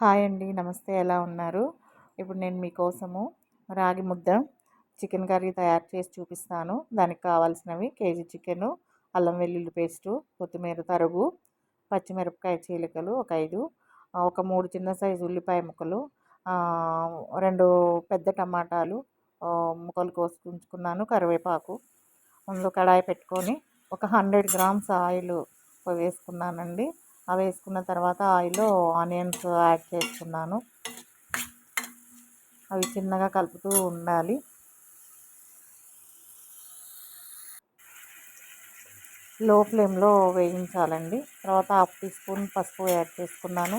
Hi అండి. నమస్తే. ఎలా ఉన్నారు? ఇప్పుడు నేను మీకోసము రాగి ముద్ద చికెన్ కర్రీ తయారు చేసి చూపిస్తాను. దానికి కావాల్సినవి కేజీ చికెను అల్లం వెల్లుల్లి పేస్టు కొత్తిమీర తరుగు పచ్చిమిరపకాయ చీలికలు ఒక ఐదు ఒక మూడు చిన్న సైజు ఉల్లిపాయ ముక్కలు రెండు పెద్ద టమాటాలు ముక్కలు కోసుకుంచుకున్నాను కరివేపాకు. ముందు కడాయి పెట్టుకొని ఒక హండ్రెడ్ గ్రామ్స్ ఆయిల్ వేసుకున్నానండి. అవి వేసుకున్న తర్వాత ఆయిల్లో ఆనియన్స్ యాడ్ చేసుకున్నాను. అవి చిన్నగా కలుపుతూ ఉండాలి. లో ఫ్లేమ్లో వేయించాలండి. తర్వాత హాఫ్ టీ స్పూన్ పసుపు యాడ్ చేసుకున్నాను.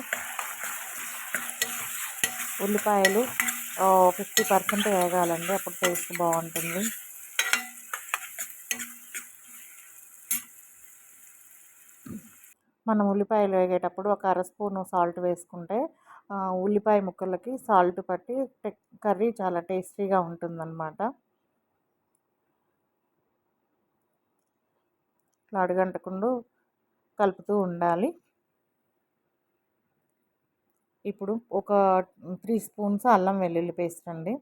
ఉల్లిపాయలు ఫిఫ్టీ పర్సెంట్ వేగాలండి. అప్పుడు టేస్ట్ బాగుంటుంది. మనం ఉల్లిపాయలు వేగేటప్పుడు ఒక అర స్పూను సాల్ట్ వేసుకుంటే ఉల్లిపాయ ముక్కలకి సాల్ట్ పట్టి కర్రీ చాలా టేస్టీగా ఉంటుందన్నమాట. ఇట్లా అడుగంటకుండా కలుపుతూ ఉండాలి. ఇప్పుడు ఒక త్రీ స్పూన్స్ అల్లం వెల్లుల్లి పేస్ట్ అండి.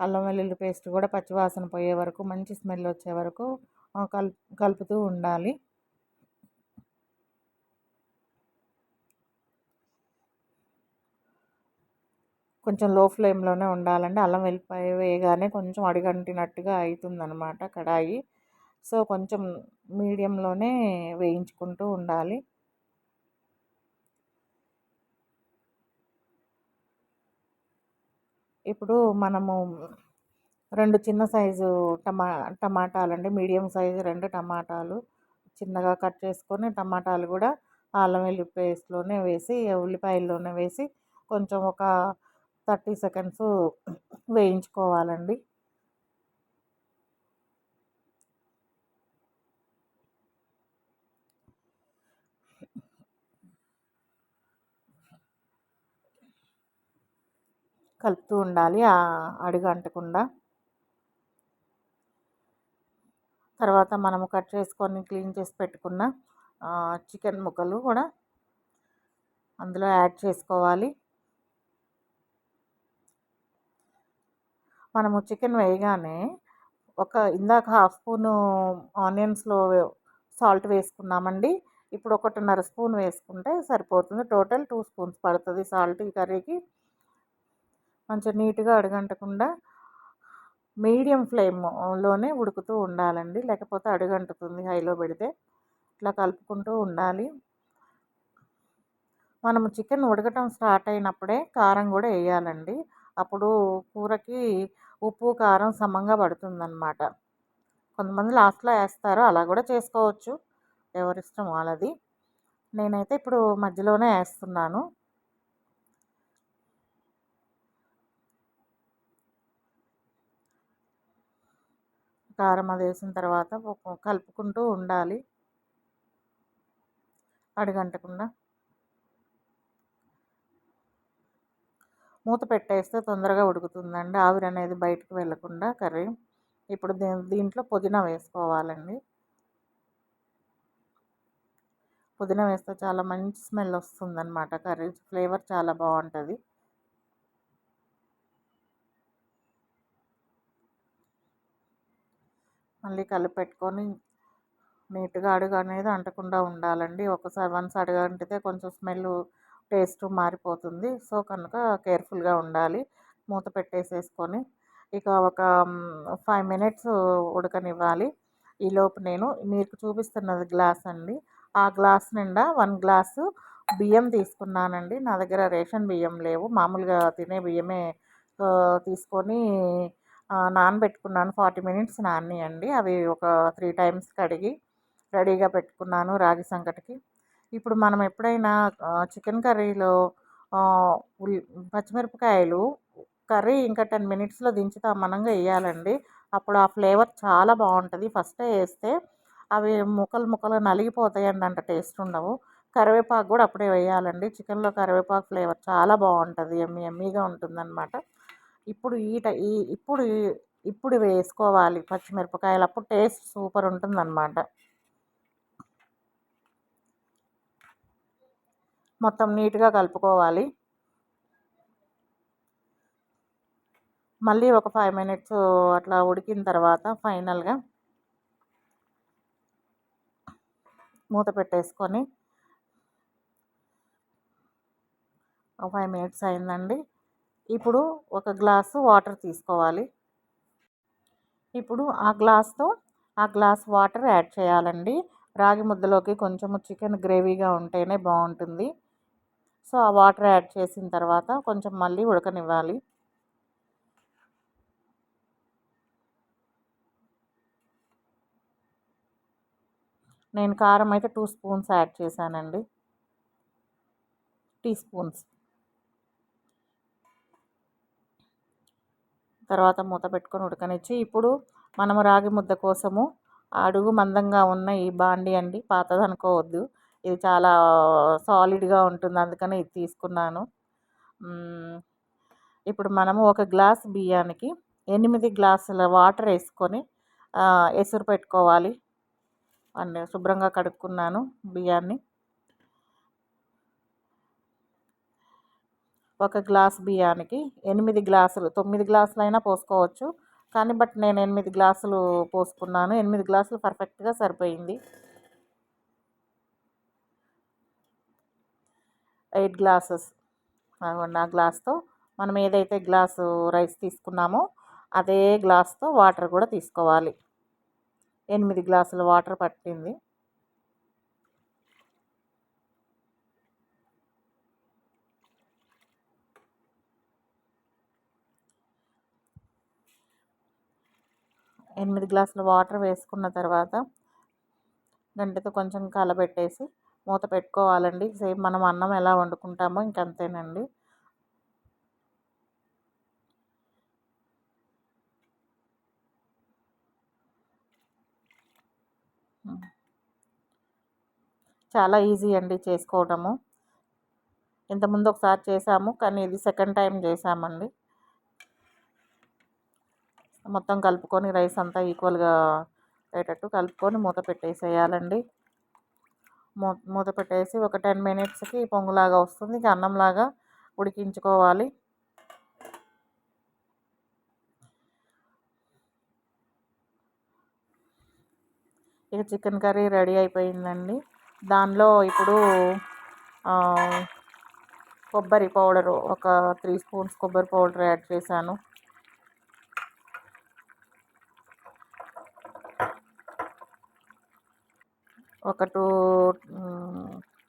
అల్లం వెల్లుల్లి పేస్ట్ కూడా పచ్చివాసన పోయే వరకు మంచి స్మెల్ వచ్చే వరకు కలుపుతూ ఉండాలి. కొంచెం లో ఫ్లేమ్లోనే ఉండాలండి. అల్లం వెల్లిపాయ వేయగానే కొంచెం అడిగంటినట్టుగా అవుతుందనమాట కడాయి. సో కొంచెం మీడియంలోనే వేయించుకుంటూ ఉండాలి. ఇప్పుడు మనము రెండు చిన్న సైజు టమా టమాటాలండి. మీడియం సైజు రెండు టమాటాలు చిన్నగా కట్ చేసుకొని టమాటాలు కూడా అల్లం వెల్లి పేస్ట్లోనే వేసి ఉల్లిపాయల్లోనే వేసి కొంచెం ఒక థర్టీ సెకండ్స్ వేయించుకోవాలండి. కలుపుతూ ఉండాలి అడుగు అంటకుండా. తర్వాత మనము కట్ చేసుకొని క్లీన్ చేసి పెట్టుకున్న చికెన్ ముక్కలు కూడా అందులో యాడ్ చేసుకోవాలి. మనము చికెన్ వేయగానే ఒక ఇందాక హాఫ్ స్పూను ఆనియన్స్లో సాల్ట్ వేసుకున్నామండి. ఇప్పుడు ఒకటిన్నర స్పూన్ వేసుకుంటే సరిపోతుంది. టోటల్ టూ స్పూన్స్ పడుతుంది సాల్ట్ ఈ కర్రీకి. మంచిగా నీట్గా అడుగంటకుండా మీడియం ఫ్లేమ్లోనే ఉడుకుతూ ఉండాలండి. లేకపోతే అడుగంటుతుంది హైలో పెడితే. ఇట్లా కలుపుకుంటూ ఉండాలి. మనము చికెన్ ఉడకటం స్టార్ట్ అయినప్పుడే కారం కూడా వేయాలండి. అప్పుడు కూరకి ఉప్పు కారం సమంగా పడుతుందన్నమాట. కొంతమంది లాస్ట్లో వేస్తారు అలా కూడా చేసుకోవచ్చు. ఎవరిష్టం వాళ్ళది. నేనైతే ఇప్పుడు మధ్యలోనే వేస్తున్నాను కారం అది వేసిన తర్వాత కలుపుకుంటూ ఉండాలి. అడుగంటకుండా. మూత పెట్టేస్తే తొందరగా ఉడుకుతుందండి. ఆవిరి అనేది బయటకు వెళ్ళకుండా కర్రీ. ఇప్పుడు దీంట్లో పుదీనా వేసుకోవాలండి. పుదీనా వేస్తే చాలా మంచి స్మెల్ వస్తుందన్నమాట కర్రీ. ఫ్లేవర్ చాలా బాగుంటుంది. మళ్ళీ కలిపి పెట్టుకొని నీట్గా అడుగు అనేది అంటకుండా ఉండాలండి. ఒకసారి వన్స్ అడుగు అంటితే కొంచెం స్మెల్ టేస్ట్ మారిపోతుంది. సో కనుక కేర్ఫుల్గా ఉండాలి. మూత పెట్టేసేసుకొని ఇక ఒక ఫైవ్ మినిట్స్ ఉడకనివ్వాలి. ఈలోపు నేను మీకు చూపిస్తున్నది గ్లాస్ అండి. ఆ గ్లాస్ నిండా వన్ గ్లాసు బియ్యం తీసుకున్నానండి. నా దగ్గర రేషన్ బియ్యం లేవు. మామూలుగా తినే బియ్యమే తీసుకొని నానబెట్టుకున్నాను. ఫార్టీ మినిట్స్ నానియండి. అవి ఒక త్రీ టైమ్స్ కడిగి రెడీగా పెట్టుకున్నాను రాగి సంకటికి. ఇప్పుడు మనం ఎప్పుడైనా చికెన్ కర్రీలో పచ్చిమిరపకాయలు కర్రీ ఇంకా టెన్ మినిట్స్లో దించితే మనంగా వేయాలండి అప్పుడు ఆ ఫ్లేవర్ చాలా బాగుంటుంది ఫస్టే వేస్తే అవి ముక్కలు ముక్కలు నలిగిపోతాయండి అంత టేస్ట్ ఉండవు కరివేపాకు కూడా అప్పుడే వేయాలండి. చికెన్లో కరివేపాకు ఫ్లేవర్ చాలా బాగుంటుంది ఎమ్మి ఎమ్మీగా ఉంటుందన్నమాట. ఇప్పుడు ఈ ఈ ఇప్పుడు ఇప్పుడు వేసుకోవాలి పచ్చిమిరపకాయలు. అప్పుడు టేస్ట్ సూపర్ ఉంటుందన్నమాట. మొత్తం నీట్గా కలుపుకోవాలి. మళ్ళీ ఒక ఫైవ్ మినిట్స్ అట్లా ఉడికిన తర్వాత ఫైనల్గా మూత పెట్టేసుకొని ఒక ఫైవ్ మినిట్స్ అయిందండి. ఇప్పుడు ఒక గ్లాసు వాటర్ తీసుకోవాలి. ఇప్పుడు ఆ గ్లాస్తో ఆ గ్లాస్ వాటర్ యాడ్ చేయాలండి. రాగి ముద్దలోకి కొంచెము చికెన్ గ్రేవీగా ఉంటేనే బాగుంటుంది. సో ఆ వాటర్ యాడ్ చేసిన తర్వాత కొంచెం మళ్ళీ ఉడకనివ్వాలి. నేను కారం అయితే టూ స్పూన్స్ యాడ్ చేశానండి. Teaspoons. తర్వాత మూత పెట్టుకొని ఉడకనిచ్చి ఇప్పుడు మనము రాగి ముద్ద కోసము అడుగు మందంగా ఉన్న ఈ బాండి అండి పాతది అనుకోవద్దు. ఇది చాలా సాలిడ్గా ఉంటుంది. అందుకని ఇది తీసుకున్నాను. ఇప్పుడు మనము ఒక గ్లాస్ బియ్యానికి ఎనిమిది గ్లాసుల వాటర్ వేసుకొని ఎసురు పెట్టుకోవాలి. అండ్ శుభ్రంగా కడుక్కున్నాను బియ్యాన్ని. ఒక గ్లాస్ బియ్యానికి ఎనిమిది గ్లాసులు తొమ్మిది గ్లాసులు అయినా పోసుకోవచ్చు. కానీ బట్ నేను ఎనిమిది గ్లాసులు పోసుకున్నాను. ఎనిమిది గ్లాసులు పర్ఫెక్ట్గా సరిపోయింది. Eight glasses. నా గ్లాస్తో మనం ఏదైతే గ్లాసు రైస్ తీసుకున్నామో అదే గ్లాస్తో వాటర్ కూడా తీసుకోవాలి. ఎనిమిది గ్లాసుల వాటర్ పట్టింది. ఎనిమిది గ్లాసుల వాటర్ వేసుకున్న తర్వాత గంటతో కొంచెం కలబెట్టేసి మూత పెట్టుకోవాలండి. సేమ్ మనం అన్నం ఎలా వండుకుంటామో ఇంకంతేనండి. చాలా ఈజీ అండి చేసుకోవడము. ఇంతకుముందు ఒకసారి చేసాము కానీ ఇది సెకండ్ టైం చేసామండి. మొత్తం కలుపుకొని రైస్ అంతా ఈక్వల్గా అయ్యేటట్టు కలుపుకొని మూత పెట్టేసేయాలండి. మూత పెట్టేసి ఒక టెన్ మినిట్స్కి పొంగులాగా వస్తుంది. ఇక అన్నంలాగా ఉడికించుకోవాలి. ఇక చికెన్ కర్రీ రెడీ అయిపోయిందండి. దానిలో ఇప్పుడు కొబ్బరి పౌడరు ఒక త్రీ స్పూన్స్ కొబ్బరి పౌడర్ యాడ్ చేశాను. ఒక two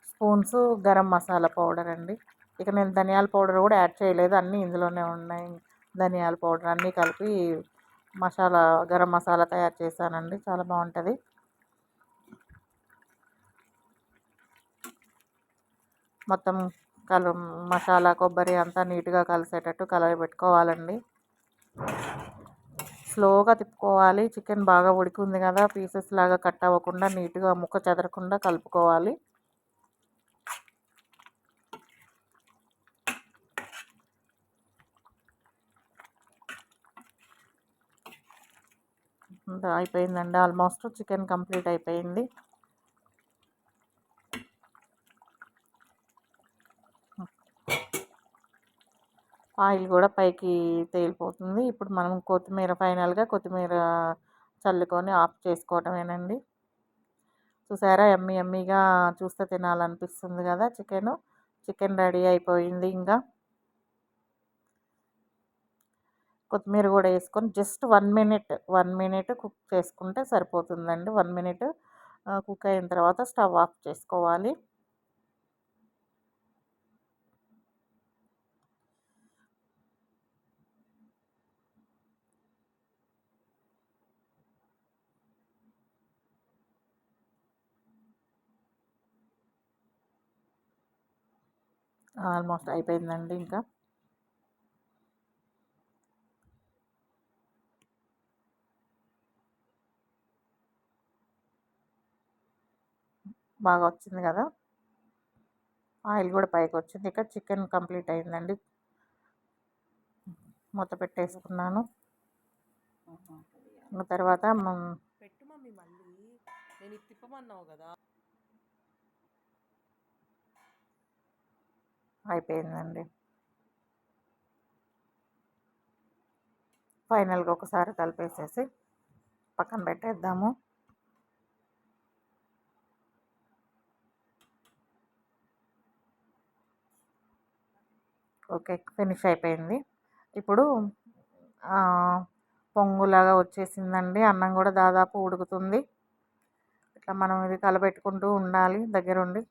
spoons garam masala powder అండి. ఇక నేను ధనియాల పౌడర్ కూడా యాడ్ చేయలేదు. అన్నీ ఇందులోనే ఉన్నాయి. ధనియాల పౌడర్ అన్నీ కలిపి మసాలా గరం మసాలా తయారు చేశానండి. చాలా బాగుంటుంది. మొత్తం కలు మసాలా కొబ్బరి అంతా నీట్గా కలిసేటట్టు కలర్ పెట్టుకోవాలండి స్లోగా తిప్పుకోవాలి. చికెన్ బాగా ఉడికింది కదా పీసెస్ లాగా కట్ అవ్వకుండా నీట్గా ముక్క చెదరకుండా కలుపుకోవాలి. అయిపోయిందండి. ఆల్మోస్ట్ చికెన్ కంప్లీట్ అయిపోయింది. ఆయిల్ కూడా పైకి తేలిపోతుంది. ఇప్పుడు మనం కొత్తిమీర ఫైనల్గా కొత్తిమీర చల్లుకొని ఆఫ్ చేసుకోవటమేనండి. చూసారా? ఎమ్మి ఎమ్మిగా చూస్తే తినాలనిపిస్తుంది కదా చికెన్. చికెన్ రెడీ అయిపోయింది ఇంకా. కొత్తిమీర కూడా వేసుకొని just one minute one minute cook చేసుకుంటే సరిపోతుందండి. వన్ మినిట్ కుక్ అయిన తర్వాత స్టవ్ ఆఫ్ చేసుకోవాలి. ఆల్మోస్ట్ అయిపోయిందండి ఇంకా. బాగా వచ్చింది కదా? ఆయిల్ కూడా పైకి వచ్చింది. ఇక చికెన్ కంప్లీట్ అయిందండి. మూత పెట్టేసుకున్నాను. తర్వాత నేను తిప్పమన్నావు కదా. అయిపోయిందండి. ఫైనల్గా ఒకసారి కలిపేసేసి పక్కన పెట్టేద్దాము. ఓకే ఫినిష్ అయిపోయింది. ఇప్పుడు పొంగులాగా వచ్చేసిందండి. అన్నం కూడా దాదాపు ఉడుకుతుంది. ఇట్లా మనం ఇది కలబెట్టుకుంటూ ఉండాలి దగ్గరుండి.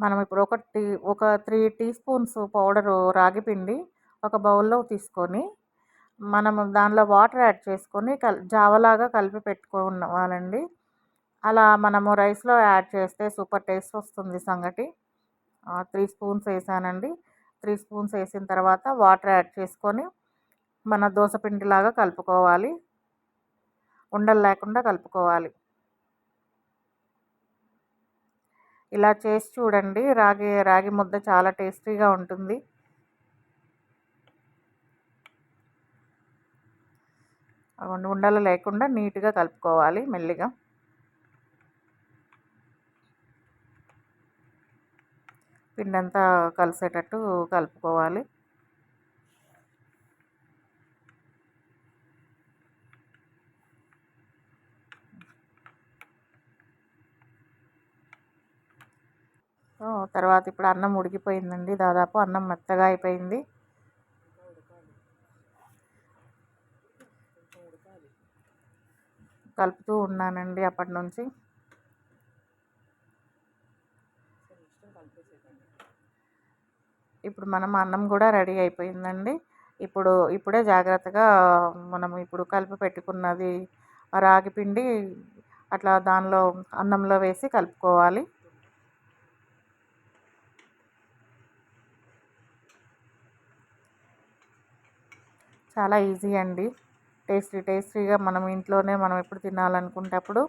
మనం ఇప్పుడు ఒక టీ ఒక త్రీ టీ స్పూన్స్ పౌడరు రాగి పిండి ఒక బౌల్లో తీసుకొని మనం దానిలో వాటర్ యాడ్ చేసుకొని కల్ జావలాగా కలిపి పెట్టుకోవాలండి. అలా మనము రైస్లో యాడ్ చేస్తే సూపర్ టేస్ట్ వస్తుంది సంగటి. త్రీ స్పూన్స్ వేసానండి. త్రీ స్పూన్స్ వేసిన తర్వాత వాటర్ యాడ్ చేసుకొని మన దోశ పిండిలాగా కలుపుకోవాలి. ఉండలు లేకుండా కలుపుకోవాలి. ఇలా చేసి చూడండి. రాగి రాగి ముద్ద చాలా టేస్టీగా ఉంటుంది. ఉండలు లేకుండా నీట్గా కలుపుకోవాలి మెల్లిగా. పిండి అంతా కలిసేటట్టు కలుపుకోవాలి. తర్వాత ఇప్పుడు అన్నం ఉడికిపోయిందండి. దాదాపు అన్నం మెత్తగా అయిపోయింది. కలుపుతూ ఉన్నానండి అప్పటి నుంచి. ఇప్పుడు మనం అన్నం కూడా రెడీ అయిపోయిందండి. ఇప్పుడు ఇప్పుడే జాగ్రత్తగా మనం ఇప్పుడు కలిపి పెట్టుకున్నది రాగి పిండి అట్లా దానిలో అన్నంలో వేసి కలుపుకోవాలి. చాలా ఈజీ అండి. టేస్టీ టేస్టీగా మనం ఇంట్లోనే మనం ఎప్పుడు తినాలనుకునేటప్పుడు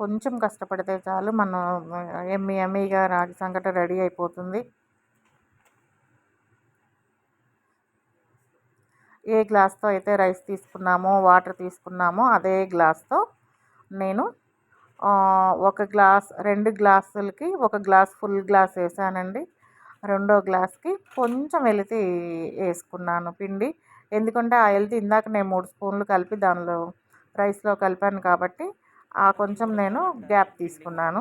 కొంచెం కష్టపడితే చాలు మనం ఎమ్మి ఎమ్మీగా రాగి సంగట రెడీ అయిపోతుంది. ఏ గ్లాస్తో అయితే రైస్ తీసుకున్నామో వాటర్ తీసుకున్నామో అదే గ్లాస్తో నేను ఒక గ్లాస్ రెండు గ్లాసులకి ఒక గ్లాస్ ఫుల్ గ్లాస్ వేసానండి. రెండో గ్లాస్కి కొంచెం వెళితే వేసుకున్నాను పిండి. ఎందుకంటే ఆ ఇందాక నేను మూడు స్పూన్లు కలిపి దానిలో రైస్లో కలిపాను కాబట్టి ఆ కొంచెం నేను గ్యాప్ తీసుకున్నాను.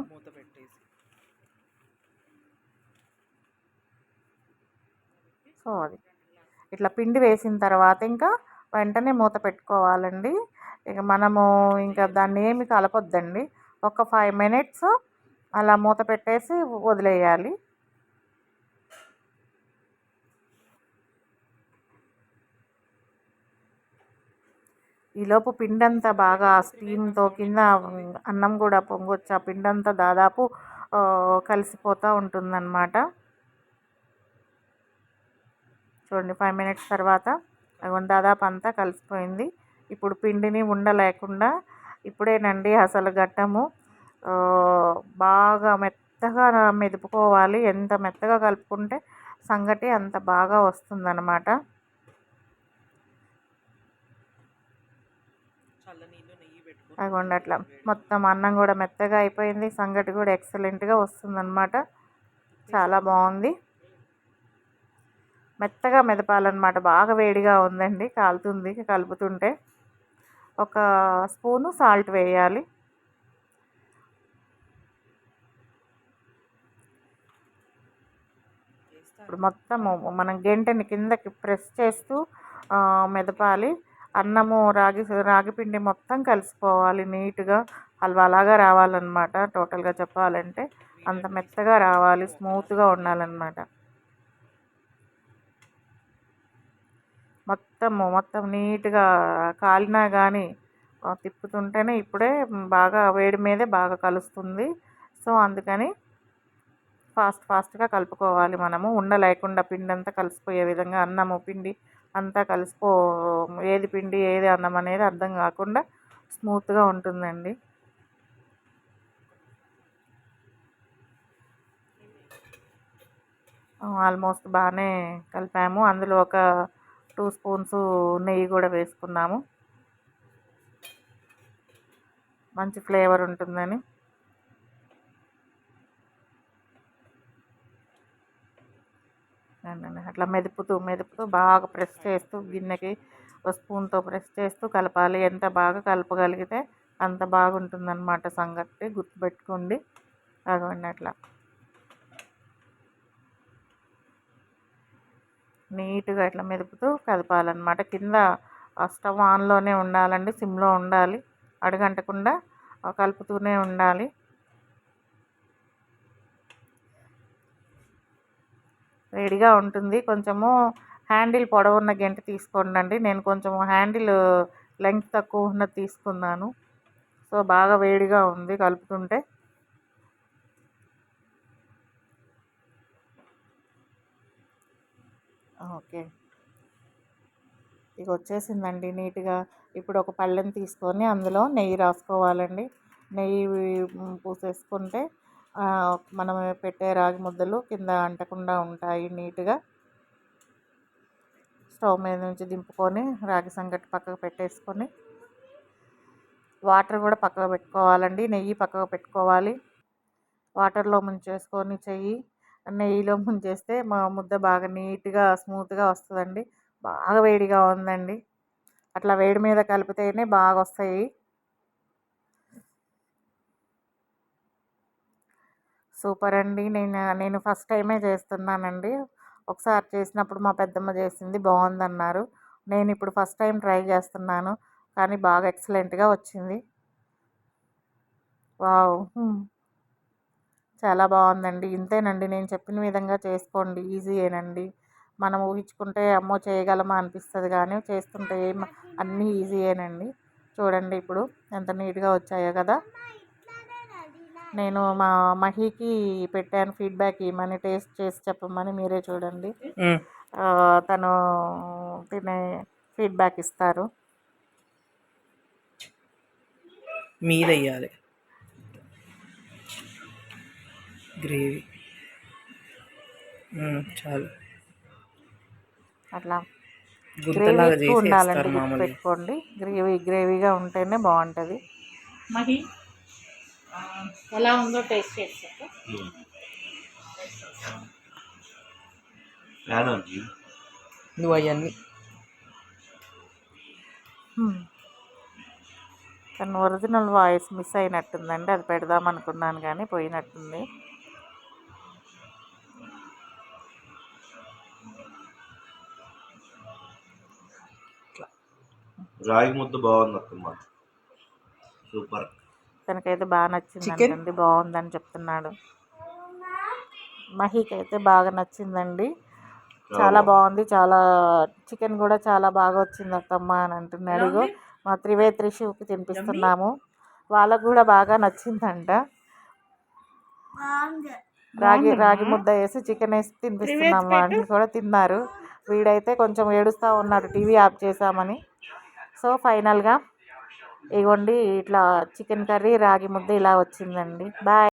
సో అది. ఇట్లా పిండి వేసిన తర్వాత ఇంకా వెంటనే మూత పెట్టుకోవాలండి. ఇక మనము ఇంకా దాన్ని ఏమి కలపొద్దండి. ఒక ఫైవ్ మినిట్స్ అలా మూత పెట్టేసి వదిలేయాలి. ఈలోపు పిండంతా బాగా స్టీమ్తో కింద అన్నం కూడా పొంగొచ్చు. ఆ పిండంతా దాదాపు కలిసిపోతూ ఉంటుందన్నమాట. చూడండి ఫైవ్ మినిట్స్ తర్వాత దాదాపు అంతా కలిసిపోయింది. ఇప్పుడు పిండిని ఉండలేకుండా ఇప్పుడేనండి అసలు గట్టము బాగా మెత్తగా మెదుపుకోవాలి. ఎంత మెత్తగా కలుపుకుంటే సంగటి అంత బాగా వస్తుందన్నమాట. అదిగోండి అట్లా మొత్తం అన్నం కూడా మెత్తగా అయిపోయింది. సంగటి కూడా ఎక్సలెంట్గా వస్తుందన్నమాట. చాలా బాగుంది. మెత్తగా మెదపాలన్నమాట. బాగా వేడిగా ఉందండి. కాలుతుంది కలుపుతుంటే. ఒక స్పూను సాల్ట్ వేయాలి. ఇప్పుడు మొత్తం మనం గంటని కిందకి ప్రెస్ చేస్తూ మెదపాలి. అన్నము రాగి రాగి పిండి మొత్తం కలిసిపోవాలి నీట్గా. హల్వాలాగా రావాలన్నమాట టోటల్గా చెప్పాలంటే. అంత మెత్తగా రావాలి స్మూత్గా ఉండాలన్నమాట. మొత్తము మొత్తం నీట్గా కాలినా కానీ తిప్పుతుంటేనే ఇప్పుడే బాగా వేడి మీదే బాగా కలుస్తుంది. సో అందుకని ఫాస్ట్ ఫాస్ట్గా కలుపుకోవాలి మనము. ఉండ లేకుండా పిండి అంతా కలిసిపోయే విధంగా అన్నము పిండి అంతా కలిసిపో ఏది పిండి ఏది అన్నం అనేది అర్థం కాకుండా స్మూత్గా ఉంటుందండి. ఆల్మోస్ట్ బాగానే కలిపాము. అందులో ఒక టూ స్పూన్స్ నెయ్యి కూడా వేసుకున్నాము. మంచి ఫ్లేవర్ ఉంటుందని. అదిగోండి అట్లా మెదుపుతూ మెదుపుతూ బాగా ప్రెస్ చేస్తూ గిన్నెకి స్పూన్తో ప్రెస్ చేస్తూ కలపాలి. ఎంత బాగా కలపగలిగితే అంత బాగుంటుంది అనమాట సంగటి గుర్తుపెట్టుకోండి. అగవండి అట్లా. నీట్గా ఇట్లా మెదుపుతూ కదపాలన్నమాట కింద స్టవ్ ఆన్లోనే ఉండాలండి. సిమ్లో ఉండాలి. అడుగంటకుండా కలుపుతూనే ఉండాలి. వేడిగా ఉంటుంది. కొంచెము హ్యాండిల్ పొడవున్న గెంట తీసుకోండి నేను కొంచెం హ్యాండిల్ లెంగ్త్ తక్కువ ఉన్నది తీసుకున్నాను. సో బాగా వేడిగా ఉంది కలుపుతుంటే. ఓకే. ఇక వచ్చేసిందండి నీట్గా. ఇప్పుడు ఒక పళ్ళెం తీసుకొని అందులో నెయ్యి రాసుకోవాలండి. నెయ్యి పూసేసుకుంటే మనం పెట్టే రాగి ముద్దలు కింద అంటకుండా ఉంటాయి నీట్గా. స్టవ్ మీద నుంచి దింపుకొని రాగి సంగటి పక్కకు పెట్టేసుకొని వాటర్ కూడా పక్కకు పెట్టుకోవాలండి. నెయ్యి పక్కకు పెట్టుకోవాలి. వాటర్లో ముంచేసుకొని చెయ్యి. నెయ్యిలో ముంచేస్తే మా ముద్ద బాగా నీట్గా స్మూత్గా వస్తుందండి. బాగా వేడిగా ఉందండి. అట్లా వేడి మీద కలిపితేనే బాగా వస్తాయి సూపర్ అండి. నేను నేను ఫస్ట్ టైమే చేస్తున్నానండి. ఒకసారి చేసినప్పుడు మా పెద్దమ్మ చేసింది బాగుందన్నారు. నేను ఇప్పుడు ఫస్ట్ టైం ట్రై చేస్తున్నాను. కానీ బాగా ఎక్సలెంట్గా వచ్చింది. వావ్! చాలా బాగుందండి. ఇంతేనండి. నేను చెప్పిన విధంగా చేసుకోండి. ఈజీయేనండి మనం ఊహించుకుంటే అమ్మో చేయగలమా అనిపిస్తుంది కానీ చేస్తుంటే ఏం అన్నీ ఈజీయేనండి చూడండి ఇప్పుడు ఎంత నీట్గా వచ్చాయో కదా. నేను మా మహికి పెట్టాను ఫీడ్బ్యాక్ ఇవ్వమని టేస్ట్ చేసి చెప్పమని మీరే చూడండి. ఆ, తను తినే ఫీడ్బ్యాక్ ఇస్తారు. మీద వేయాలి గ్రేవీ. చాలు. అట్లా. గ్రేవీ ఉండాలండి మామూలుగా. పెట్టుకోండి గ్రేవీ గ్రేవీగా ఉంటేనే బాగుంటుంది. మహి. ఆ, ఎలా ఉందో టేస్ట్ చేసి చెప్పు ఫ్యాన్ ఉంది నువ్వు అవన్నీ. హ్మ్. కానీ ఒరిజినల్ వాయిస్ మిస్ అయినట్టుందండి. అది పెడదాం అనుకున్నాను కానీ పోయినట్టుంది. రాగి ముద్ద బాగుంది అత్తమ్మ సూపర్ తనకైతే బాగా నచ్చింది బాగుందని చెప్తున్నాడు. మహికి అయితే బాగా నచ్చిందండి. చాలా బాగుంది. చాలా చికెన్ కూడా చాలా బాగా వచ్చింది అత్తమ్మ అని అంటున్నాడు. ఇగో మా త్రివేత్రి శివకి తినిపిస్తున్నాము. వాళ్ళకు కూడా బాగా నచ్చిందంట. రాగి రాగి ముద్ద వేసి చికెన్ వేసి తినిపిస్తున్నాము. వాళ్ళు కూడా తిన్నారు. వీడైతే కొంచెం ఏడుస్తూ ఉన్నాడు. టీవీ ఆఫ్ చేసామని సో ఫైనల్గా ఇగోండి ఇట్లా చికెన్ కర్రీ రాగి ముద్ద ఇలా వచ్చిందండి. బాయ్.